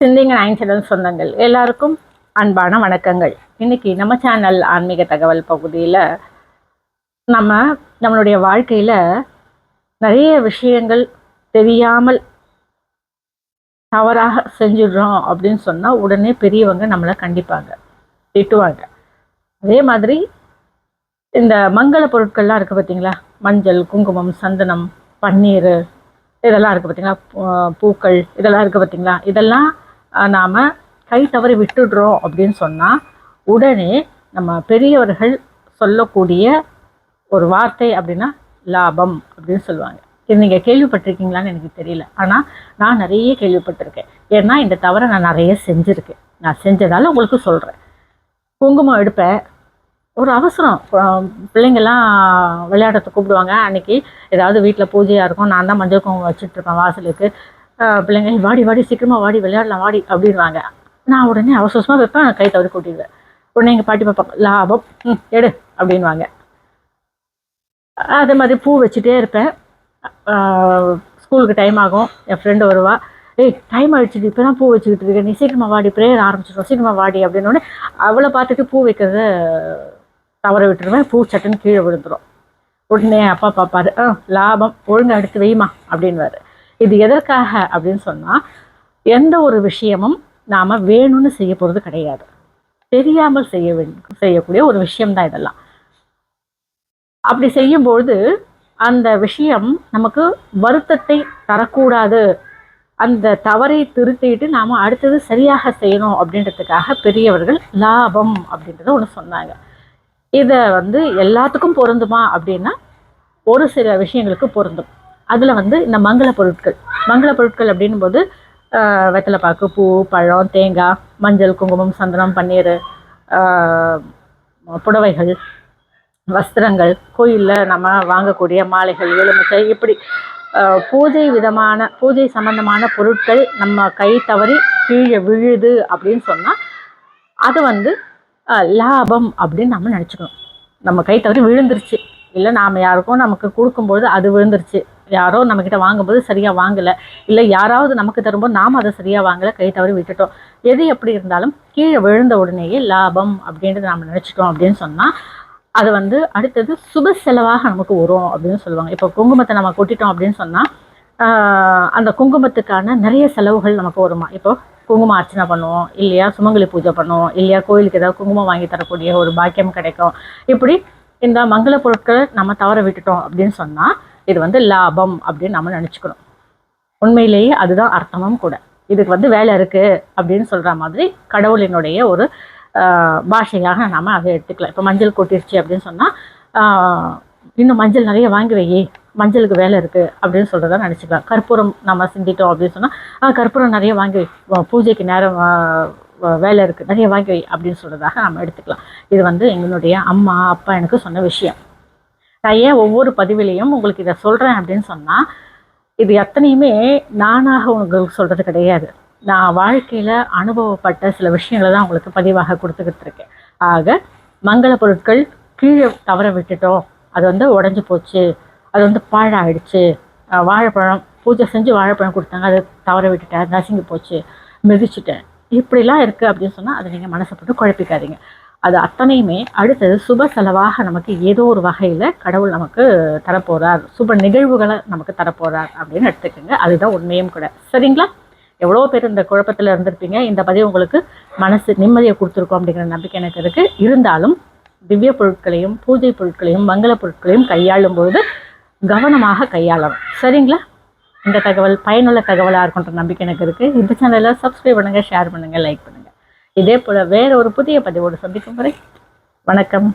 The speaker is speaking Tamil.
சிந்திங்க நைன் சொந்தங்கள். எல்லாருக்கும் அன்பான வணக்கங்கள். இன்னைக்கு நம்ம சேனல் ஆன்மீக தகவல் பகுதியில் நம்ம நம்மளுடைய வாழ்க்கையில் நிறைய விஷயங்கள் தெரியாமல் தவறாக செஞ்சிடுறோம் அப்படின்னு சொன்னால் உடனே பெரியவங்க நம்மளை கண்டிப்பாங்க. திட்டுவாங்க. அதே மாதிரி இந்த மங்கள பொருட்கள்லாம் இருக்குது பார்த்தீங்களா மஞ்சள் குங்குமம் சந்தனம் பன்னீர் இதெல்லாம் இருக்குது பார்த்தீங்களா பூக்கள் இதெல்லாம் இருக்குது பார்த்தீங்களா இதெல்லாம் நாம் கை தவறி விட்டுடுறோம் அப்படின்னு சொன்னால் உடனே நம்ம பெரியவர்கள் சொல்லக்கூடிய ஒரு வார்த்தை அப்படின்னா லாபம் அப்படின்னு சொல்லுவாங்க. இது நீங்கள் கேள்விப்பட்டிருக்கீங்களான்னு எனக்கு தெரியல. ஆனால் நான் நிறைய கேள்விப்பட்டிருக்கேன். ஏன்னா இந்த தவறை நான் நிறைய செஞ்சுருக்கேன். நான் செஞ்சதால உங்களுக்கு சொல்கிறேன் குங்குமம் எடுப்பேன் ஒரு அவசரம். பிள்ளைங்கள்லாம் விளையாடுறதுக்கு கூப்பிடுவாங்க. அன்னைக்கு ஏதாவது வீட்டில் பூஜையாக இருக்கும். நான் தான் மஞ்சள் குங்குமம் வச்சுட்டு இருப்பேன் வாசலுக்கு. பிள்ளைங்க வாடி வாடி சீக்கிரமாக வாடி விளையாடலாம் வாடி அப்படின்வாங்க நான் உடனே அவசரமாக வைப்பேன் கை தவறி கூட்டிடுவேன். உடனே எங்கள் பாட்டி பார்ப்பாங்க லாபம் ம் எடு அப்படின்வாங்க அதே மாதிரி பூ வச்சுட்டே இருப்பேன். ஸ்கூலுக்கு டைம் ஆகும் என் ஃப்ரெண்டு வருவா ஏய் டைம் ஆயிடுச்சு இப்போ தான் பூ வச்சுக்கிட்டு இருக்கேன் நீ சீக்கிரமாக வாடி ப்ரேயர் ஆரம்பிச்சிடும் சீக்கிரமாக வாடி அப்படின்னோடனே அவளை பார்த்துட்டு பூ வைக்கிறத தவற விட்டுருவேன். பூ சட்டுன்னு கீழே விழுந்துடும் உடனே அப்பா பார்ப்பாரு ஆ லாபம் ஒழுங்காக எடுத்து வைமா அப்படின்வாரு இது எதற்காக அப்படின்னு சொன்னால் எந்த ஒரு விஷயமும் நாம் வேணும்னு செய்ய போகிறது கிடையாது. தெரியாமல் செய்ய வேண்டும் செய்யக்கூடிய ஒரு விஷயம்தான் இதெல்லாம். அப்படி செய்யும்பொழுது அந்த விஷயம் நமக்கு வருத்தத்தை தரக்கூடாது. அந்த தவறை திருத்திட்டு நாம் அடுத்தது சரியாக செய்யணும் அப்படின்றதுக்காக பெரியவர்கள் லாபம் அப்படின்றத ஒன்று சொன்னாங்க. இதை வந்து எல்லாத்துக்கும் பொருந்துமா அப்படின்னா ஒரு சில விஷயங்களுக்கு பொருந்தும். அதில் வந்து இந்த மங்கள பொருட்கள். மங்கள பொருட்கள் அப்படின்னும் போது வெத்தலைப்பாக்கு பூ பழம் தேங்காய் மஞ்சள் குங்குமம் சந்தனம் பன்னீர் புடவைகள் வஸ்திரங்கள் கோயிலில் நம்ம வாங்கக்கூடிய மாலைகள் எலுமிச்சை இப்படி பூஜை விதமான பூஜை சம்பந்தமான பொருட்கள் நம்ம கை தவறி கீழே விழுது அப்படின்னு சொன்னால் அது வந்து லாபம் அப்படின்னு நம்ம நினச்சிக்கணும். நம்ம கை தவறி விழுந்துருச்சு. இல்லை நாம் யாருக்கும் நமக்கு கொடுக்கும்போது அது விழுந்துருச்சு. யாரோ நம்மக்கிட்ட வாங்கும்போது சரியாக வாங்கலை இல்லை யாராவது நமக்கு தரும்போது நாம் அதை சரியாக வாங்கலை கை தவறி விட்டுட்டோம். எது எப்படி இருந்தாலும் கீழே விழுந்த உடனேயே லாபம் அப்படின்றத நாம் நினச்சிட்டோம் அப்படின்னு சொன்னால் அது வந்து அடுத்தது சுப செலவாக நமக்கு வரும் அப்படின்னு சொல்லுவாங்க. இப்போ குங்குமத்தை நம்ம கொட்டிட்டோம் அப்படின்னு சொன்னால் அந்த குங்குமத்துக்கான நிறைய செலவுகள் நமக்கு வருமா? இப்போ குங்குமம் அர்ச்சனை பண்ணுவோம் இல்லையா சுமங்கலி பூஜை பண்ணுவோம் இல்லையா கோயிலுக்கு ஏதாவது குங்குமம் வாங்கி தரக்கூடிய ஒரு பாக்கியம் கிடைக்கும். இப்படி இந்த மங்கள பொருட்களை நம்ம தவற விட்டுட்டோம் அப்படின்னு சொன்னால் இது வந்து லாபம் அப்படின்னு நம்ம நினச்சிக்கணும். உண்மையிலேயே அதுதான் அர்த்தமும் கூட. இதுக்கு வந்து வேலை இருக்குது அப்படின்னு சொல்கிற மாதிரி கடவுளினுடைய ஒரு பாஷையாக நம்ம அதை எடுத்துக்கலாம். இப்போ மஞ்சள் கொட்டிருச்சு அப்படின்னு சொன்னால் இன்னும் மஞ்சள் நிறைய வாங்கி வையே மஞ்சளுக்கு வேலை இருக்குது அப்படின்னு சொல்கிறதா நினச்சிக்கலாம். கற்பூரம் நம்ம சிந்திட்டோம் அப்படின்னு சொன்னால் கற்பூரம் நிறைய வாங்கி வை பூஜைக்கு நேரம் வேலை இருக்குது நிறைய வாங்கி வை அப்படின்னு சொல்கிறதாக நம்ம எடுத்துக்கலாம். இது வந்து எங்களுடைய அம்மா அப்பா எனக்கு சொன்ன விஷயம். நான் ஏன் ஒவ்வொரு பதிவிலையும் உங்களுக்கு இதை சொல்கிறேன் அப்படின்னு சொன்னால் இது எத்தனையுமே நானாக உங்களுக்கு சொல்கிறது கிடையாது. நான் வாழ்க்கையில் அனுபவப்பட்ட சில விஷயங்களை தான் உங்களுக்கு பதிவாக கொடுத்துக்கிட்டு இருக்கேன். ஆக மங்கள பொருட்கள் கீழே தவற விட்டுட்டோம். அது வந்து உடஞ்சி போச்சு. அது வந்து பாழாயிடுச்சு. வாழைப்பழம் பூஜை செஞ்சு வாழைப்பழம் கொடுத்தாங்க. அது தவற விட்டுட்டேன். நசுங்கி போச்சு. மிதிச்சிட்டேன். இப்படிலாம் இருக்குது அப்படின்னு சொன்னால் அதை நீங்கள் மனசை போட்டு குழப்பிக்காதீங்க. அது அத்தனையுமே அடுத்தது சுப செலவாக நமக்கு ஏதோ ஒரு வகையில் கடவுள் நமக்கு தரப்போகிறார் சுப நிகழ்வுகளை நமக்கு தரப்போகிறார் அப்படின்னு எடுத்துக்கோங்க. அதுதான் உண்மையும் கூட. சரிங்களா? எவ்வளோ பேர் இந்த குழப்பத்தில் இருந்திருப்பீங்க. இந்த பதிவு உங்களுக்கு மனசு நிம்மதியை கொடுத்துருக்கோம் அப்படிங்கிற நம்பிக்கை எனக்கு இருக்குது இருந்தாலும் திவ்ய பொருட்களையும் பூஜை பொருட்களையும் மங்கள பொருட்களையும் கையாளும் பொழுது கவனமாக கையாளணும். சரிங்களா? இந்த தகவல் பயனுள்ள தகவலாக இருக்குன்ற நம்பிக்கை எனக்கு இருக்குது இந்த சேனலில் சப்ஸ்கிரைப் பண்ணுங்கள் ஷேர் பண்ணுங்கள் லைக் பண்ணுங்கள் இதே போல் வேற ஒரு புதிய பதிவோடு சந்திக்கும் வரை வணக்கம்.